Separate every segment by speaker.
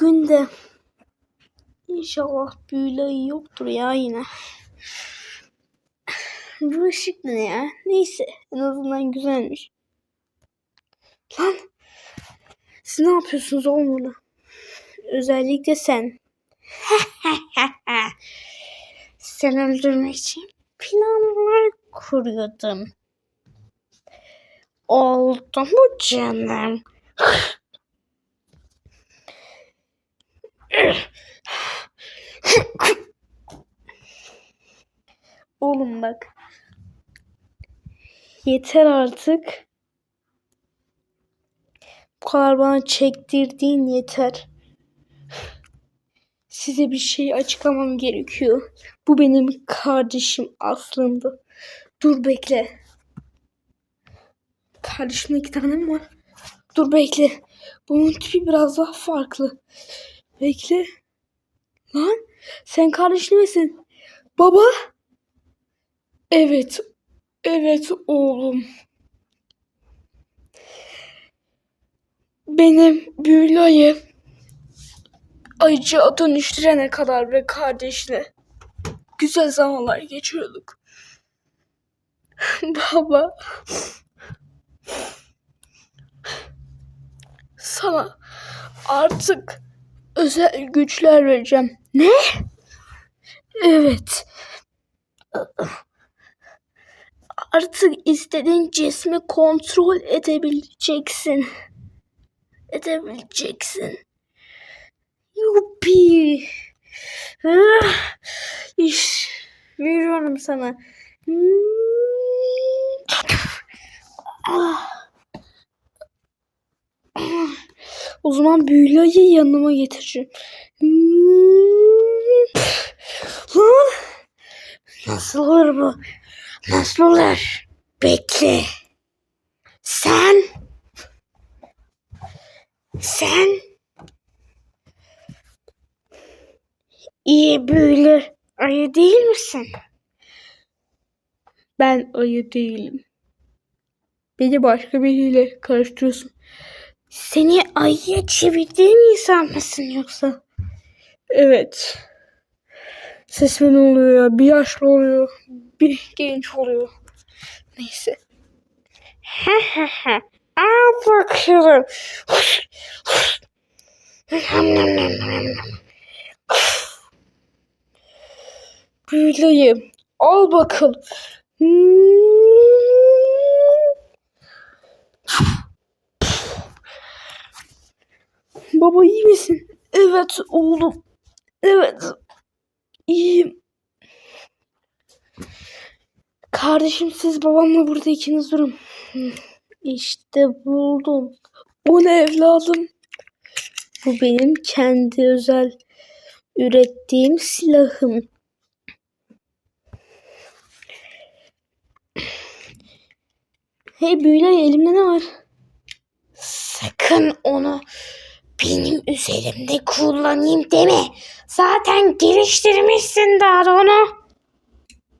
Speaker 1: Bugün de inşallah büyülü ayı yoktur ya yine. Bu ışık ne ya? Neyse en azından güzelmiş. Lan siz ne yapıyorsunuz oğlum burada? Özellikle sen. sen öldürmek için planlar kuruyordum. Oldu mu canım? Oğlum bak. Yeter artık. Bu kadar bana çektirdiğin yeter. Size bir şey açıklamam gerekiyor. Bu benim kardeşim aslında. Dur bekle. Kardeşimde iki tane mi var? Dur bekle. Bunun tipi biraz daha farklı. Bekle. Lan sen kardeşin misin? Baba? Evet. Evet oğlum. Benim büyülü ayı ayıcığa dönüştürene kadar ve kardeşine güzel zamanlar geçiriyorduk. Baba. Sana artık özel güçler vereceğim. Ne? Evet. Artık istediğin cismi kontrol edebileceksin. Edebileceksin. Yuppi. Ah, İş veriyorum sana. Hmm. Ah. O zaman büyülü ayı yanıma getireceğim. Hmm. Lan. Nasıl olur bu? Nasıl olur? Bekle. Sen sen iyi büyülü ayı değil misin? Ben ayı değilim. Beni başka biriyle karıştırıyorsun. Seni ayıya çevirdiğim insan mısın yoksa? Evet. Sesime ne oluyor ya? Bir yaşlı oluyor. Bir genç oluyor. Neyse. Ha ha ha. Al bakalım. Büyüleyim. Al bakalım. Baba iyi misin? Evet oğlum. Evet. İyiyim. Kardeşim siz babamla burada ikiniz durun. İşte buldum. O ne evladım? Bu benim kendi özel ürettiğim silahım. Hey büyüler elimde ne var? Sakın onu benim üzerimde kullanayım deme. Zaten geliştirmişsin daha onu.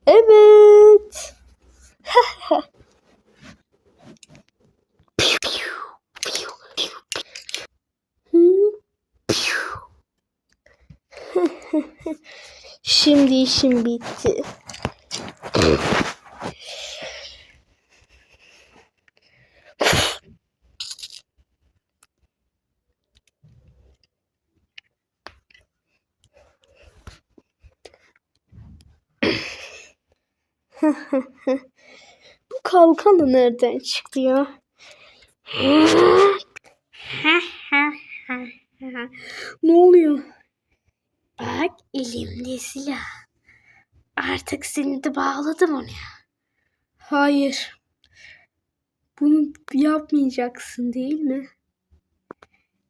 Speaker 1: Evet. Şimdi işim bitti. Bu kalkan da nereden çıktı ya? ne oluyor? Bak elimde silah. Artık seni de bağladım ona. Hayır. Bunu yapmayacaksın değil mi?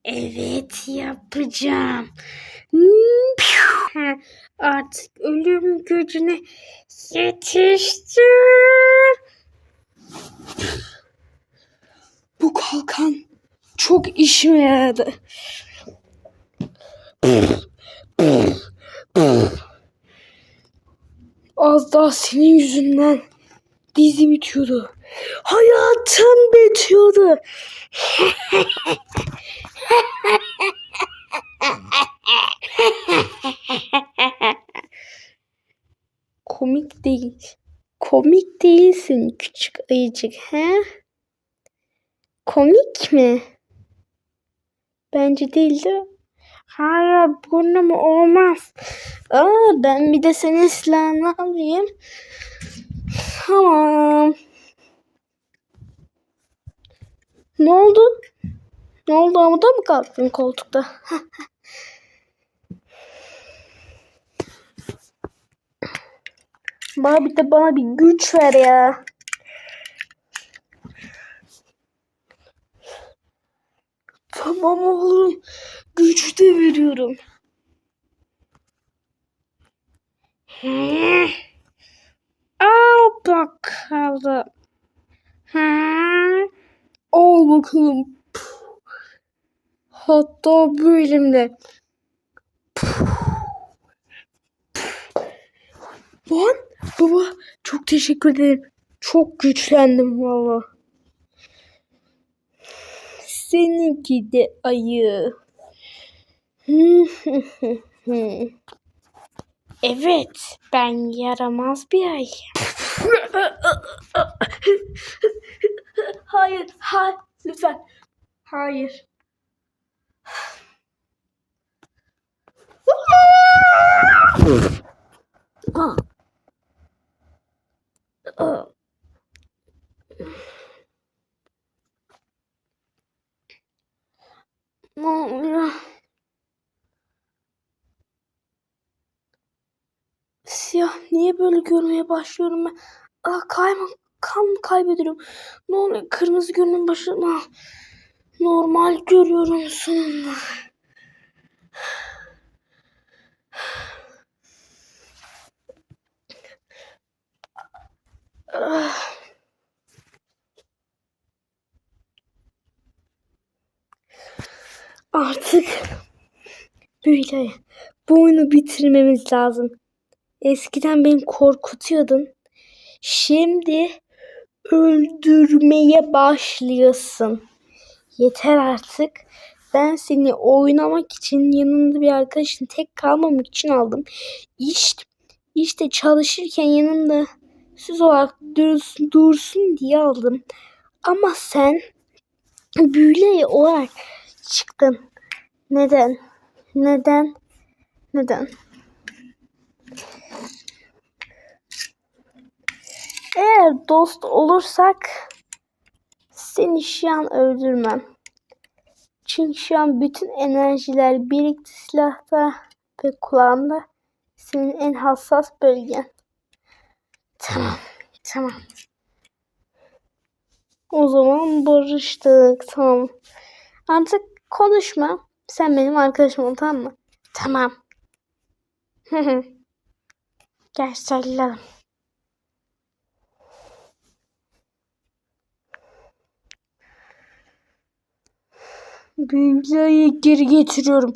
Speaker 1: Evet yapacağım. Piu. Artık ölüm gücüne yetiştir. Bu kalkan çok işime yaradı. Az daha senin yüzünden dizi bitiyordu. Hayatım bitiyordu. Komik değil. Komik değilsin küçük ayıcık he? Komik mi? Bence değil de. Hayır burnum olmaz. Aa, ben bir de senin silahını alayım. Tamam. Ne oldu? Ne oldu amuda mı kalktın koltukta? bana bir de bana bir güç ver ya. Tamam oğlum. Güç de veriyorum. Al bakalım. Hı. Al bakalım. Hatta bu elimle. Lan baba çok teşekkür ederim. Çok güçlendim valla. Seninki de ayı. evet ben yaramaz bir ayı. hayır, hayır lütfen. Hayır. Ah. Ah. Ne? Siyah niye böyle görmeye başlıyorum ben? Aa, kayma, kan kaybediyorum. Ne oluyor? Kırmızı başladım. Ah, normal görüyorum sonunda. Artık böyle bu oyunu bitirmemiz lazım. Eskiden beni korkutuyordun. Şimdi öldürmeye başlıyorsun. Yeter artık. Ben seni oynamak için yanında bir arkadaşın tek kalmamak için aldım. İşte, işte çalışırken yanında süs olarak dursun, dursun diye aldım. Ama sen büyüle olarak çıktın. Neden? Neden? Neden? Eğer dost olursak seni şu an öldürmem. Çünkü şu an bütün enerjiler birikti silahta ve kulağımda. Senin en hassas bölgen. Tamam. Tamam. O zaman barıştık. Tamam. Artık konuşma. Sen benim arkadaşım ol tamam mı? Tamam. Gel sarılalım. Büyüleyi geri getiriyorum.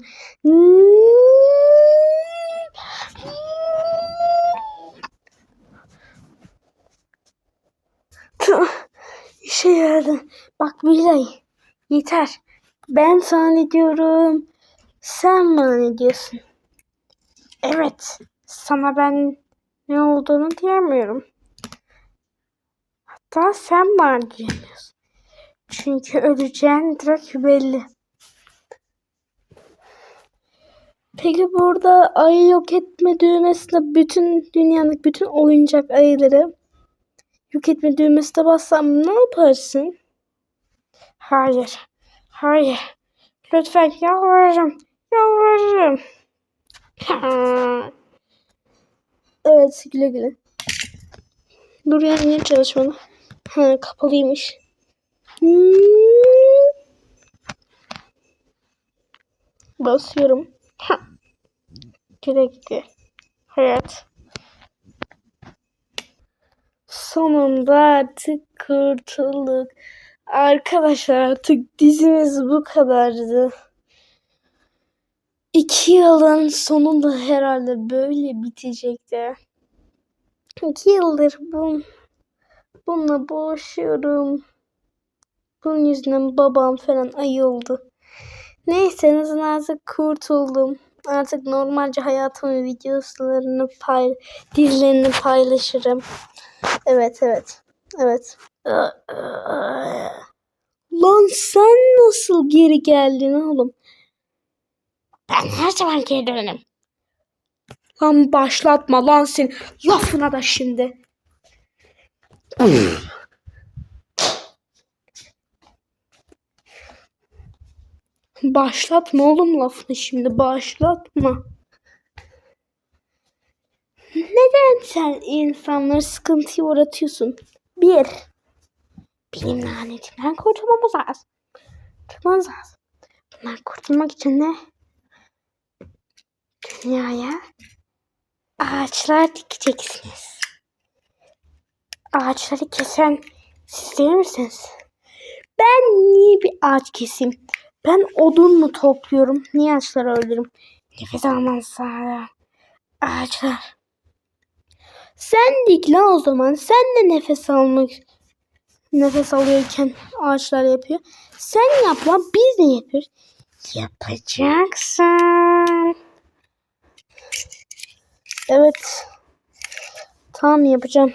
Speaker 1: İşe yaradı. Bak Bilay. Yeter. Ben sana ne diyorum? Sen bana ne diyorsun? Evet. Sana ben ne olduğunu diyemiyorum. Hatta sen bana diyemiyorsun. Çünkü öleceğin direkt belli. Peki burada ayı yok etme düğmesine bütün dünyanın bütün oyuncak ayıları yok etme düğmesine bassam ne yaparsın? Hayır. Hayır. Lütfen yalvarırım. Yalvarırım. evet güle güle. Dur ya niye çalışmadı? Ha kapalıymış. Hmm. Basıyorum. Ha. Güle güle. Hayat. Sonunda artık kurtulduk. Arkadaşlar artık dizimiz bu kadardı. İki yılın sonunda herhalde böyle bitecekti. İki yıldır bu, bununla boğuşuyorum. Bunun yüzünden babam falan ayıldı. Neyse en artık kurtuldum. Artık normalce hayatımın videolarını pay dizilerini paylaşırım. Evet evet. Evet. Lan sen nasıl geri geldin oğlum? Ben her zaman geri dönerim. Lan başlatma lan sen. Lafına da şimdi. Başlatma oğlum lafını şimdi. Başlatma. Neden sen insanları sıkıntıya uğratıyorsun? Bir. Benim lanetimden kurtulmamız lazım. Kurtulmamız lazım. Bundan kurtulmak için de dünyaya ağaçlar dikeceksiniz. Ağaçları kesen siz değil misiniz? Ben niye bir ağaç keseyim? Ben odun mu topluyorum? Niye ağaçları öldürürüm? Nefes almazsa ağaçlar. Sen dik lan o zaman. Sen de nefes almak nefes alıyorken ağaçlar yapıyor. Sen yap lan biz de yapıyoruz. Yapacaksın. Evet. Tamam yapacağım.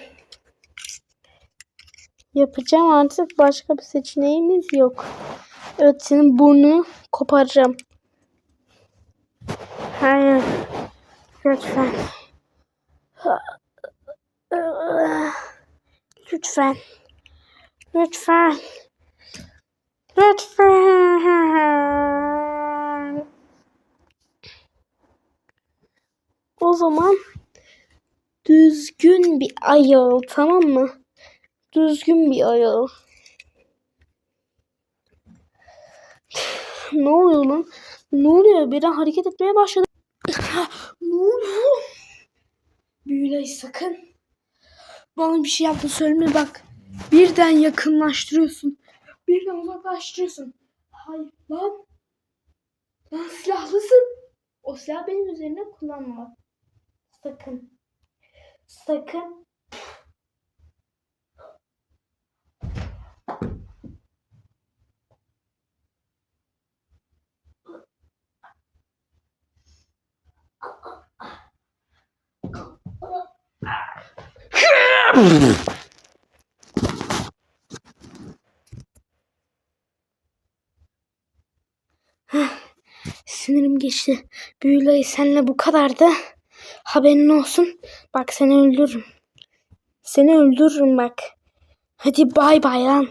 Speaker 1: Yapacağım artık başka bir seçeneğimiz yok. Evet senin burnunu koparacağım. Hayır. Lütfen. Lütfen. Lütfen. Lütfen. O zaman düzgün bir ayağı tamam mı? Düzgün bir ayağı. ne oluyor lan? Ne oluyor? Biri hareket etmeye başladı. ne oluyor? Büyülay sakın. Bana bir şey yaptın söyleme bak. Birden yakınlaştırıyorsun. Birden uzaklaştırıyorsun. Hayır lan. Lan silahlısın. O silah benim üzerine kullanma. Sakın. Sakın. Sinirim geçti. Büyülayı senle bu kadardı. Haberin olsun. Bak seni öldürürüm. Seni öldürürüm bak. Hadi bay bay lan.